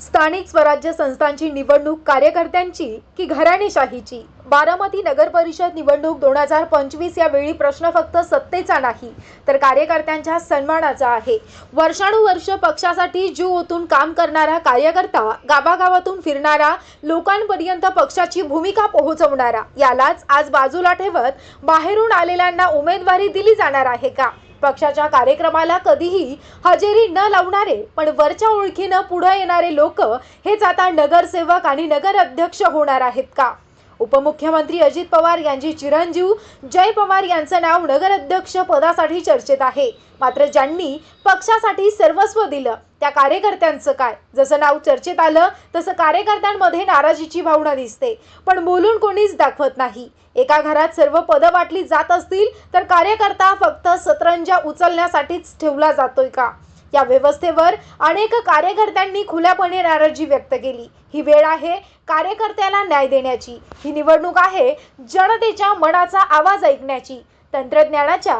स्थानिक स्वराज्य संस्थांची निवडणूक कार्यकर्त्यांची की घराणेशाहीची? बारामती नगर परिषद निवडणूक दोन हजार पंचवीस या वेळी प्रश्न फक्त सत्तेचा नाही तर कार्यकर्त्यांच्या सन्मानाचा आहे. वर्षानुवर्ष पक्षासाठी जीव ओतून काम करणारा कार्यकर्ता गावागावातून फिरणारा लोकांपर्यंत पक्षाची भूमिका पोहोचवणारा यालाच आज बाजूला ठेवत बाहेरून आलेल्यांना उमेदवारी दिली जाणार आहे का? पक्षाच्या कार्यक्रमाला कधीही हजेरी न लावणारे पण वरच्या ओळखीनं पुढे येणारे लोक हेच आता नगरसेवक आणि नगर अध्यक्ष होणार आहेत का? उपमुख्यमंत्री अजित पवार यांची चिरंजीव जय पवार यांचं नाव नगराध्यक्ष पदासाठी चर्चेत आहे. मात्र ज्यांनी पक्षासाठी सर्वस्व दिलं त्या कार्यकर्त्यांचं काय? जसं नाव चर्चेत आलं तसं कार्यकर्त्यांमध्ये नाराजीची भावना दिसते. पण बोलून कोणीच दाखवत नाही. एका घरात सर्व पदं वाटली जात असतील तर कार्यकर्ता फक्त करंजा उचलण्यासाठीच ठेवला जातोय का? या व्यवस्थेवर अनेक कार्यकर्त्यांनी खुल्यापणे नाराजी व्यक्त केली. ही वेळ आहे कार्यकर्त्याला न्याय देण्याची. ही निवडणूक आहे जनतेच्या मनाचा आवाज ऐकण्याची. तंत्रज्ञानाच्या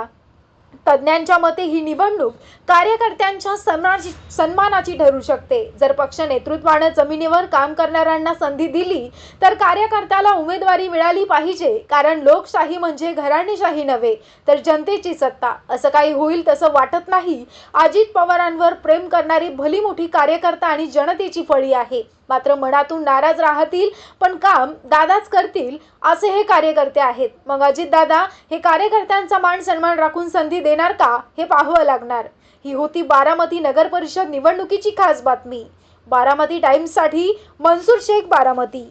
तज्ज्ञांच्या मते ही निवडणूक कार्यकर्त्यांच्या सन्मानाची सन्मानाची ठरू शकते. जर पक्ष नेतृत्वानं जमिनीवर काम करणाऱ्यांना संधी दिली तर कार्यकर्त्याला उमेदवारी मिळाली पाहिजे. कारण लोकशाही म्हणजे घराणेशाही नव्हे तर जनतेची सत्ता. असं काही होईल तसं वाटत नाही. अजित पवारांवर प्रेम करणारी भली मोठी कार्यकर्ता आणि जनतेची फळी आहे. मात्र मनातून नाराज राहतील पण काम दादाच करतील असे हे कार्यकर्ते आहेत. मग अजित दादा हे कार्यकर्त्यांचा मान सन्मान राखून संधी देणार का? हे पाहावं लागणार. ही होती बारामती नगर परिषद निवडणुकीची खास बातमी. बारामती टाइम्ससाठी मनसूर शेख बारामती.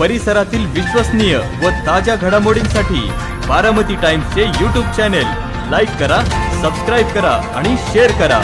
परिसरातील विश्वसनीय व ताज्या घडामोडींसाठी बारामती टाइम्सचे यूट्यूब चॅनेल लाईक करा सबस्क्राईब करा आणि शेअर करा.